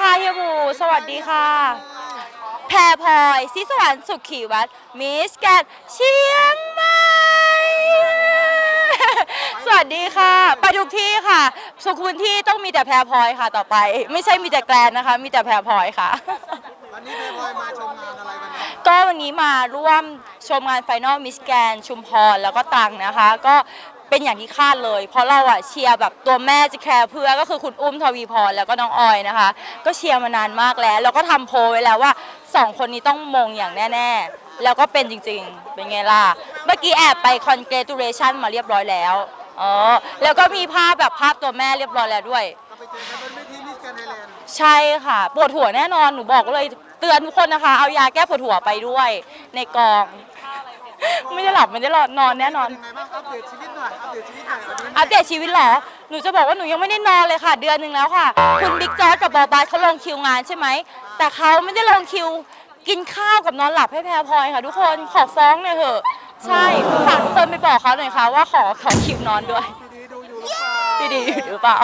ค่ะเฮียหมูสวัสดีค่ะ แพรพลอยซิสวรรค์สุขีวัฒน์มิสแกนเชียงใหม่สวัสดีค่ะ ไปทุกที่ค่ะ สุขุนที่ต้องมีแต่แพรพลอยค่ะต่อไป ไม่ใช่มีแต่แกลนนะคะ มีแต่แพรพลอยค่ะ วันนี้แม่พลอยมาชมงานอะไรวันนี้ก็วันนี้มาร่วมชมงานไฟนอลมิสแกนชุมพรแล้วก็ตรังนะคะ ก็ เป็นอย่างที่คาดเลย เพราะเราอะเชียร์แบบตัวแม่จะแคร์เพื่อก็คือคุณอุ้มทวีพรแล้วก็น้องออยนะคะ ก็เชียร์มานานมากแล้ว แล้วก็ทำโพลไว้แล้วว่าสองคนนี้ต้องมงอย่างแน่ ๆ แล้วก็เป็นจริงๆ เป็นไงล่ะ เมื่อกี้แอบไป congratulation มาเรียบร้อยแล้วอ๋อแล้วก็มีภาพแบบภาพตัวแม่เรียบร้อยแล้วด้วยก็ไปเจอกันบนเวทีมิสแกรนไทยแลนด์ใช่ค่ะ ปวดหัวแน่นอนหนูบอกเลยเตือนทุกคนนะคะ เอายาแก้ปวดหัวไปด้วยในกอง ไม่ได้หลับไม่ได้นอนนอนแน่นอน ยังไงบ้างอัปเดตชีวิตหน่อยอัปเดตชีวิตหน่อยวันนี้อัปเดตชีวิตเหรอ หนูจะบอกว่าหนูยังไม่ได้นอนเลยค่ะ เดือนหนึ่งแล้วค่ะ คุณบิ๊กจอร์ดกับบอบาสเขาลงคิวงานใช่ไหม แต่เขาไม่ได้ลงคิว กินข้าวกับนอนหลับให้แพรพลอยค่ะ ทุกคนขอฟ้องหน่อยเถอะ ใช่ฝากทุกคนไปบอกเขาหน่อยค่ะว่าขอขอคิวนอนด้วยพี่ดีดูอยู่หรือเปล่า พี่ดีหรือเปล่า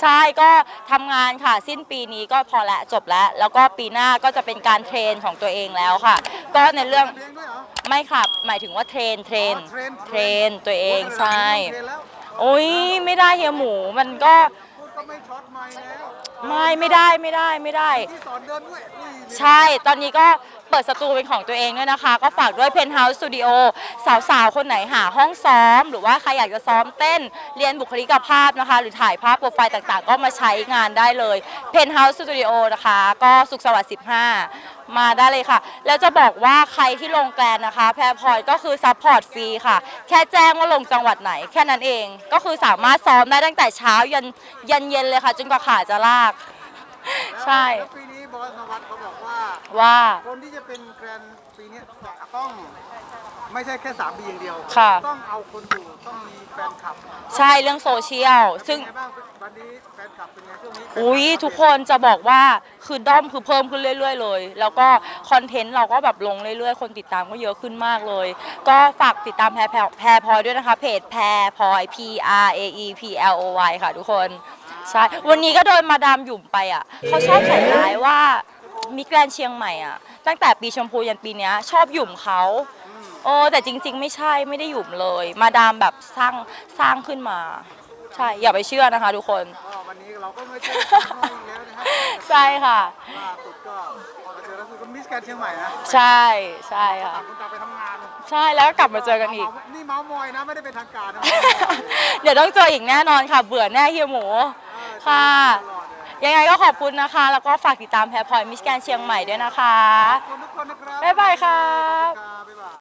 ใช่ก็ทำงานค่ะ สิ้นปีนี้ก็พอละจบแล้ว แล้วก็ปีหน้าก็จะเป็นการเทรนของตัวเองแล้วค่ะ ก็ในเรื่องเพลงด้วยเหรอ ไม่ค่ะหมายถึงว่าเทรนเทรนอ๋อเทรน เทรนตัวเองใช่เทรนแล้วโอ้ยไม่ได้เฮียหมูมันก็พูดก็ไม่ช็อตไม่แล้วไม่ไม่ได้ไม่ได้ไม่ได้ ที่สอนเดินด้วยนี่ใช่ ตอนนี้ก็เปิดสตูเป็นของตัวเองด้วยนะคะ ก็ฝากด้วย Penthouse Studio ส สาวๆ คนไหนหาห้องซ้อม หรือว่าใครอยากจะซ้อมเต้นเรียนบุคลิกภาพนะคะ หรือถ่ายภาพโปรไฟล์ต่างๆ ก็มาใช้งานได้เลย Penthouse Studio นะคะ ก็สุขสวัสดิ์15 มาได้เลยค่ะ แล้วจะบอกว่าใครที่ลงแกลนนะคะ แพรพอยก็คือซัพพอร์ตฟรีค่ะ แค่แจ้งว่าลงจังหวัดไหน แค่นั้นเองก็คือสามารถซ้อมได้ตั้งแต่เช้ายันยันเย็นเลยค่ะจนกว่าขาจะลาก ใช่ บอสนวัตเขาบอกว่า ว่า คนที่จะเป็นแกรนด์ปีนี้ต้องไม่ใช่แค่3ปีอย่างเดียว ค่ะ ต้องเอาคนดูต้องมีแฟนคลับใช่เรื่องโซเชียล ซึ่ง เป็นไงบ้างวันนี้แฟนคลับเป็นไงช่วงนี้อุ้ยทุกคนจะบอกว่าคือด้อมคือเพิ่มขึ้นเรื่อย ๆ เลย แล้วก็คอนเทนต์เราก็แบบลงเรื่อยๆ คนติดตามก็เยอะขึ้นมากเลย ก็ฝากติดตามแพรแพรแพรพลอยด้วยนะคะ เพจแพรพลอย P R A E P L O Y ค่ะทุกคน ใช่ วันนี้ก็โดนมาดามหยุ่มไปอะเขาชอบใส่ร้ายว่ามิแกรนด์เชียงใหม่อะ ตั้งแต่ปีชมพูยันปีเนี้ย ชอบหยุ่มเขาโอ้แต่จริง ๆ ไม่ใช่ไม่ได้หยุ่มเลย มาดามแบบสร้างสร้างขึ้นมา ใช่อย่าไปเชื่อนะคะทุกคน ก็วันนี้เราก็มาเจอกันอีกแล้วนะฮะใช่ค่ะ ล่าสุดก็มาเจอแล้วสุดก็มิสแกรนด์เชียงใหม่นะใช่ใช่ค่ะ ต่างคนต่างไปทำงานใช่แล้วก็กลับมาเจอกันอีก นี่เมาส์มอยนะไม่ได้เป็นทางการนะ เดี๋ยวต้องเจออีกแน่นอนค่ะ เบื่อแน่เฮียหมู ค่ะตลอดเลยยังไงก็ขอบคุณนะคะ แล้วก็ฝากติดตามแพรพลอยมิสแกนเชียงใหม่ด้วยนะคะ ขอบคุณทุกคนนะครับบ๊ายบายครับครับบ๊ายบาย